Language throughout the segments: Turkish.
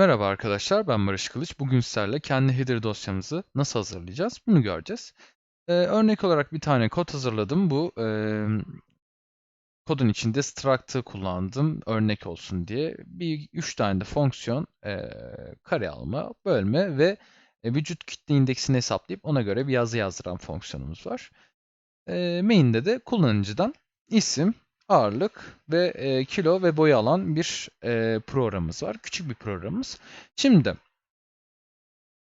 Merhaba arkadaşlar, ben Barış Kılıç. Bugün sizlerle kendi header dosyamızı nasıl hazırlayacağız bunu göreceğiz. Ee, örnek olarak bir tane kod hazırladım. Bu e, kodun içinde struct'ı kullandım örnek olsun diye. Bir üç tane de fonksiyon e, kare alma, bölme ve e, vücut kitle indeksini hesaplayıp ona göre bir yazı yazdıran fonksiyonumuz var. E, main'de de kullanıcıdan isim, ağırlık ve e, kilo ve boyu alan bir e, programımız var. Küçük bir programımız. Şimdi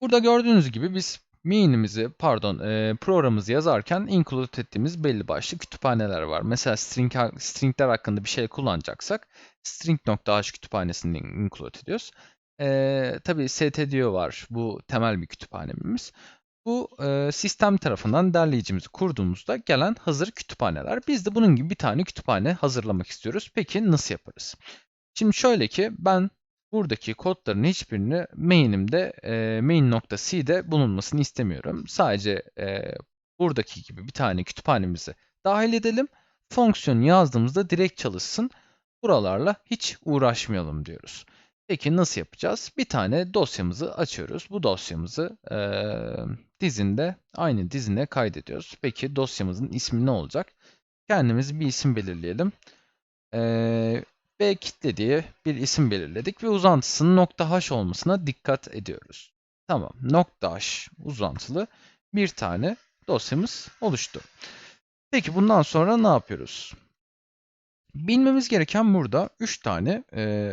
burada gördüğünüz gibi biz main'imizi pardon e, programımızı yazarken include ettiğimiz belli başlı kütüphaneler var. Mesela string stringler hakkında bir şey kullanacaksak string.h kütüphanesini include ediyoruz. E, tabii stdio var. Bu temel bir kütüphanemiz. Bu e, sistem tarafından derleyicimizi kurduğumuzda gelen hazır kütüphaneler. Biz de bunun gibi bir tane kütüphane hazırlamak istiyoruz. Peki nasıl yaparız? Şimdi şöyle ki ben buradaki kodların hiçbirini main'imde e, main.c'de bulunmasını istemiyorum. Sadece e, buradaki gibi bir tane kütüphanemizi dahil edelim. Fonksiyon yazdığımızda direkt çalışsın. Buralarla hiç uğraşmayalım diyoruz. Peki nasıl yapacağız? Bir tane dosyamızı açıyoruz. Bu dosyamızı e, dizinde aynı dizine kaydediyoruz. Peki dosyamızın ismi ne olacak? Kendimiz bir isim belirleyelim. E, kitle diye bir isim belirledik ve uzantısının .h olmasına dikkat ediyoruz. Tamam. Nokta .h uzantılı bir tane dosyamız oluştu. Peki bundan sonra ne yapıyoruz? Bilmemiz gereken burada 3 tane e,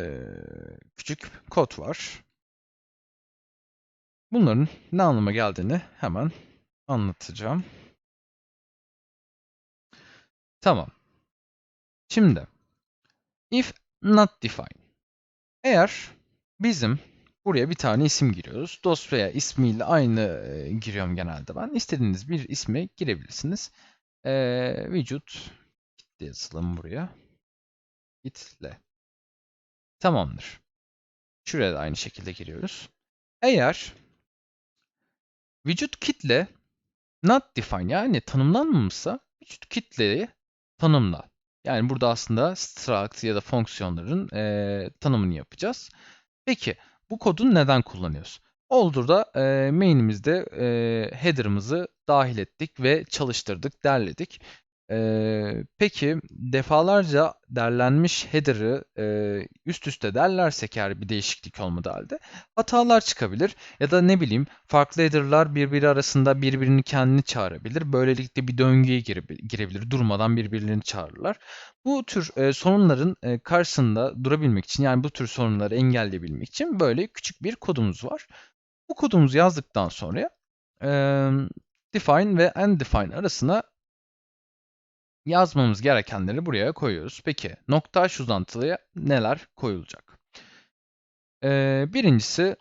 küçük kod var. Bunların ne anlama geldiğini hemen anlatacağım. Tamam. Şimdi if not define. Eğer bizim buraya bir tane isim giriyoruz. Dosya ismiyle aynı e, giriyorum genelde ben. İstediğiniz bir ismi girebilirsiniz. E, vücut yazalım buraya kitle. Tamamdır. Şuraya da aynı şekilde giriyoruz. Eğer vücut kitle not define yani tanımlanmamışsa vücut kitleyi tanımla. Yani burada aslında struct ya da fonksiyonların e, tanımını yapacağız. Peki bu kodu neden kullanıyoruz? Oldur'da e, main'imizde e, header'ımızı dahil ettik ve çalıştırdık, derledik. Ee, peki defalarca derlenmiş header'ı e, üst üste derlersek eğer bir değişiklik olmadığı halde hatalar çıkabilir. Ya da ne bileyim farklı header'lar birbiri arasında birbirini kendini çağırabilir. Böylelikle bir döngüye girebilir. Durmadan birbirlerini çağırırlar. Bu tür e, sorunların e, karşısında durabilmek için yani bu tür sorunları engelleyebilmek için böyle küçük bir kodumuz var. Bu kodumuzu yazdıktan sonra e, define ve undefined arasına yazmamız gerekenleri buraya koyuyoruz. Peki nokta h uzantılıya neler koyulacak? Ee, birincisi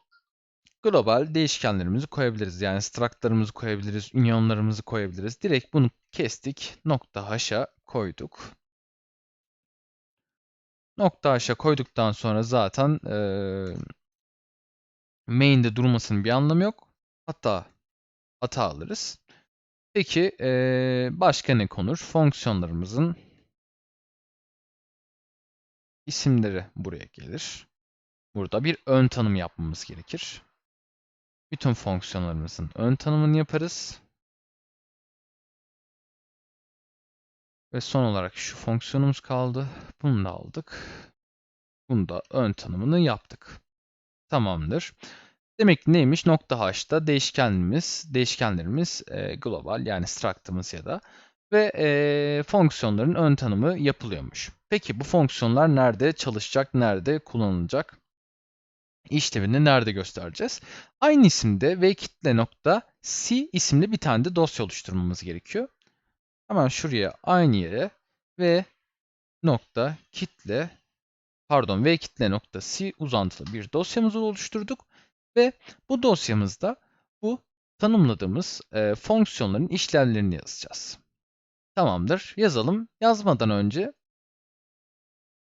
global değişkenlerimizi koyabiliriz. Yani struct'larımızı koyabiliriz, unionlarımızı koyabiliriz. Direkt bunu kestik. Nokta h'a koyduk. Nokta h'a koyduktan sonra zaten e, main'de durmasının bir anlamı yok. Hatta hata alırız. Peki ee, başka ne konur? Fonksiyonlarımızın isimleri buraya gelir. Burada bir ön tanım yapmamız gerekir. Bütün fonksiyonlarımızın ön tanımını yaparız. Ve son olarak şu fonksiyonumuz kaldı. Bunu da aldık. Bunu da ön tanımını yaptık. Tamamdır. Demek ki neymiş? Nokta h'ta değişkenimiz, değişkenlerimiz e, global yani struct'ımız ya da ve e, fonksiyonların ön tanımı yapılıyormuş. Peki bu fonksiyonlar nerede çalışacak, nerede kullanılacak? İşlevini nerede göstereceğiz? Aynı isimde v kitle nokta c isimli bir tane de dosya oluşturmamız gerekiyor. Hemen şuraya aynı yere v nokta kitle pardon v kitle nokta c uzantılı bir dosyamızı oluşturduk. Ve bu dosyamızda bu tanımladığımız e, fonksiyonların işlevlerini yazacağız. Tamamdır. Yazalım. Yazmadan önce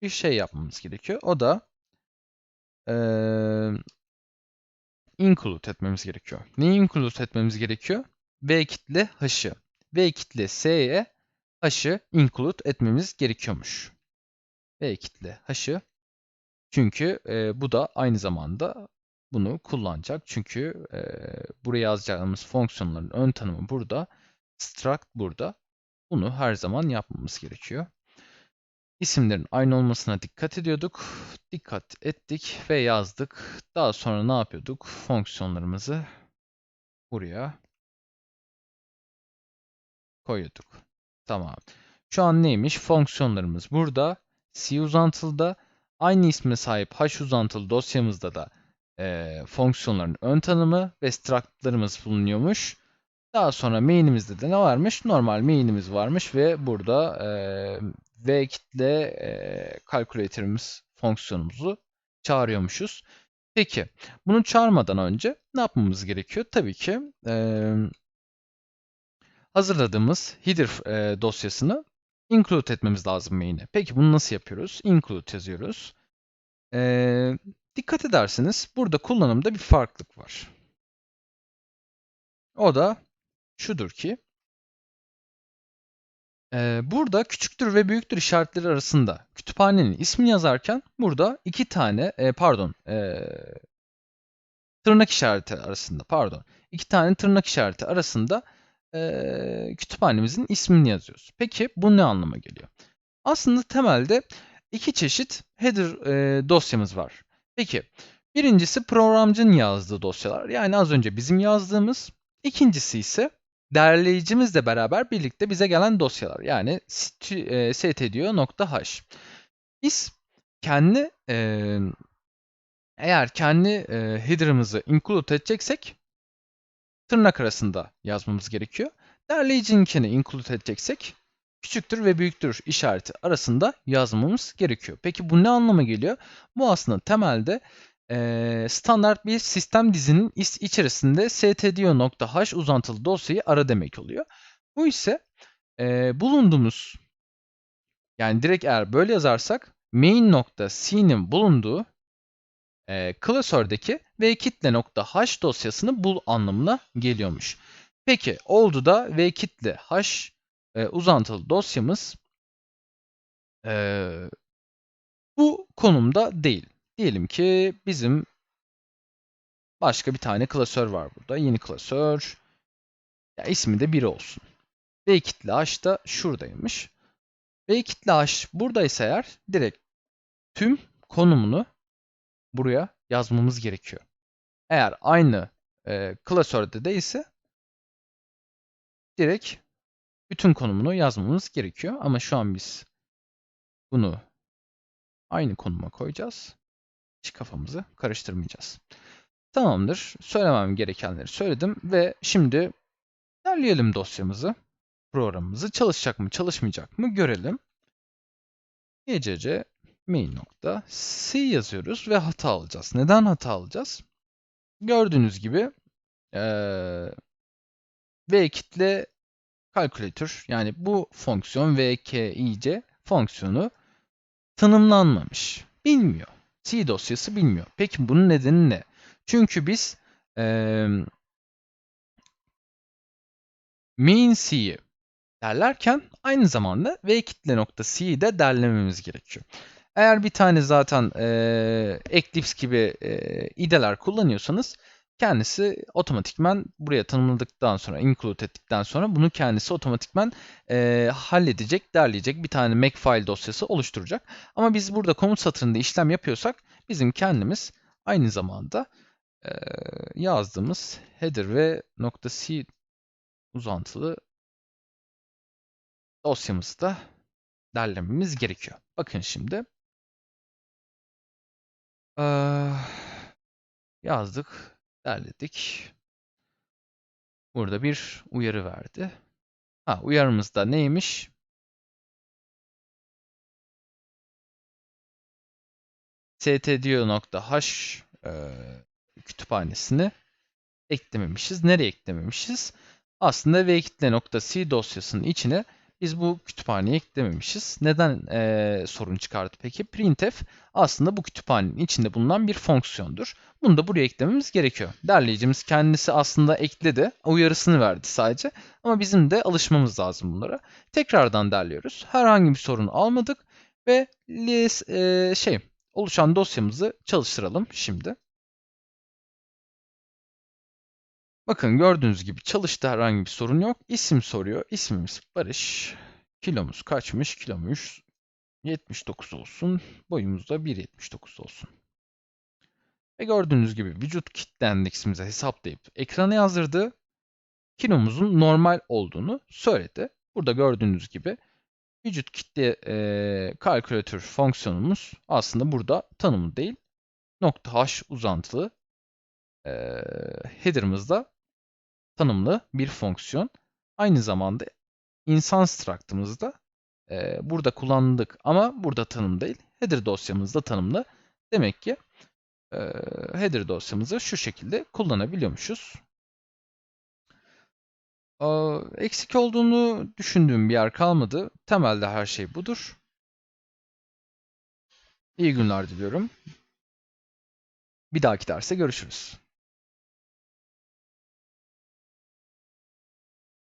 bir şey yapmamız gerekiyor. O da e, include etmemiz gerekiyor. Neyi include etmemiz gerekiyor? V kitle h'ı. V kitle s'ye h'ı include etmemiz gerekiyormuş. V kitle h'ı. Çünkü e, bu da aynı zamanda bunu kullanacak. Çünkü e, buraya yazacağımız fonksiyonların ön tanımı burada. Struct burada. Bunu her zaman yapmamız gerekiyor. İsimlerin aynı olmasına dikkat ediyorduk. Dikkat ettik ve yazdık. Daha sonra ne yapıyorduk? Fonksiyonlarımızı buraya koyuyorduk. Tamam. Şu an neymiş? Fonksiyonlarımız burada. C uzantılıda. Aynı isme sahip H uzantılı dosyamızda da e, fonksiyonların ön tanımı ve struct'larımız bulunuyormuş. Daha sonra main'imizde de ne varmış? Normal main'imiz varmış ve burada e, v kitle e, calculator'ımız fonksiyonumuzu çağırıyormuşuz. Peki bunu çağırmadan önce ne yapmamız gerekiyor? Tabii ki e, hazırladığımız header e, dosyasını include etmemiz lazım main'e. Peki bunu nasıl yapıyoruz? Include yazıyoruz. E, dikkat ederseniz burada kullanımda bir farklılık var. O da şudur ki e, burada küçüktür ve büyüktür işaretleri arasında kütüphanenin ismini yazarken burada iki tane e, pardon e, tırnak işareti arasında pardon iki tane tırnak işareti arasında kütüphanemizin ismini yazıyoruz. Peki bu ne anlama geliyor? Aslında temelde iki çeşit header dosyamız var. Peki birincisi programcının yazdığı dosyalar. Yani az önce bizim yazdığımız. İkincisi ise derleyicimizle beraber birlikte bize gelen dosyalar. Yani stdio.h. Biz kendi e, eğer kendi e, header'ımızı include edeceksek tırnak arasında yazmamız gerekiyor. Derleyicininkini include edeceksek küçüktür ve büyüktür işareti arasında yazmamız gerekiyor. Peki bu ne anlama geliyor? Bu aslında temelde e, standart bir sistem dizinin içerisinde stdio.h uzantılı dosyayı ara demek oluyor. Bu ise e, bulunduğumuz yani direkt eğer böyle yazarsak main.c'nin bulunduğu e, klasördeki v kitle.h dosyasını bul anlamına geliyormuş. Peki oldu da v kitle h e, uzantılı dosyamız e, bu konumda değil. Diyelim ki bizim başka bir tane klasör var burada. Yeni klasör. Ya ismi de 1 olsun. V kitle h da şuradaymış. V kitle h buradaysa eğer direkt tüm konumunu buraya yazmamız gerekiyor. Eğer aynı e, klasörde değilse direkt bütün konumunu yazmamız gerekiyor. Ama şu an biz bunu aynı konuma koyacağız. Hiç kafamızı karıştırmayacağız. Tamamdır. Söylemem gerekenleri söyledim ve şimdi derleyelim dosyamızı, programımızı. Çalışacak mı, çalışmayacak mı görelim. gcc main nokta c yazıyoruz ve hata alacağız. Neden hata alacağız? Gördüğünüz gibi ee, v kitle calculator yani bu fonksiyon vkic fonksiyonu tanımlanmamış. Bilmiyor. C dosyası bilmiyor. Peki bunun nedeni ne? Çünkü biz ee, main C'yi derlerken aynı zamanda v kitle nokta C'yi de derlememiz gerekiyor. Eğer bir tane zaten e, Eclipse gibi e, IDE'ler kullanıyorsanız kendisi otomatikman buraya tanımladıktan sonra, include ettikten sonra bunu kendisi otomatikman e, halledecek, derleyecek bir tane Makefile dosyası oluşturacak. Ama biz burada komut satırında işlem yapıyorsak bizim kendimiz aynı zamanda e, yazdığımız header ve .c uzantılı dosyamızı da derlememiz gerekiyor. Bakın şimdi. Ee, yazdık, derledik. Burada bir uyarı verdi. Ha, uyarımız da neymiş? stdio.h e, kütüphanesini eklememişiz. Nereye eklememişiz? Aslında vkitle.c dosyasının içine biz bu kütüphaneyi eklememişiz. Neden e, sorun çıkardı peki? Printf aslında bu kütüphanenin içinde bulunan bir fonksiyondur. Bunu da buraya eklememiz gerekiyor. Derleyicimiz kendisi aslında ekledi. Uyarısını verdi sadece. Ama bizim de alışmamız lazım bunlara. Tekrardan derliyoruz. Herhangi bir sorun almadık. Ve e, şey oluşan dosyamızı çalıştıralım şimdi. Bakın gördüğünüz gibi çalıştı herhangi bir sorun yok. İsim soruyor. İsmimiz Barış. Kilomuz kaçmış? Kilomuz 79 olsun. Boyumuz da 1.79 olsun. Ve gördüğünüz gibi vücut kitle endeksimize hesaplayıp ekrana yazdırdı. Kilomuzun normal olduğunu söyledi. Burada gördüğünüz gibi vücut kitle e, kalkülatör fonksiyonumuz aslında burada tanımı değil. Nokta H uzantılı e, header'ımızda tanımlı bir fonksiyon. Aynı zamanda insan struct'ımızda e, burada kullandık ama burada tanım değil. Header dosyamızda tanımlı. Demek ki e, header dosyamızı şu şekilde kullanabiliyormuşuz. E, eksik olduğunu düşündüğüm bir yer kalmadı. Temelde her şey budur. İyi günler diliyorum. Bir dahaki derste görüşürüz.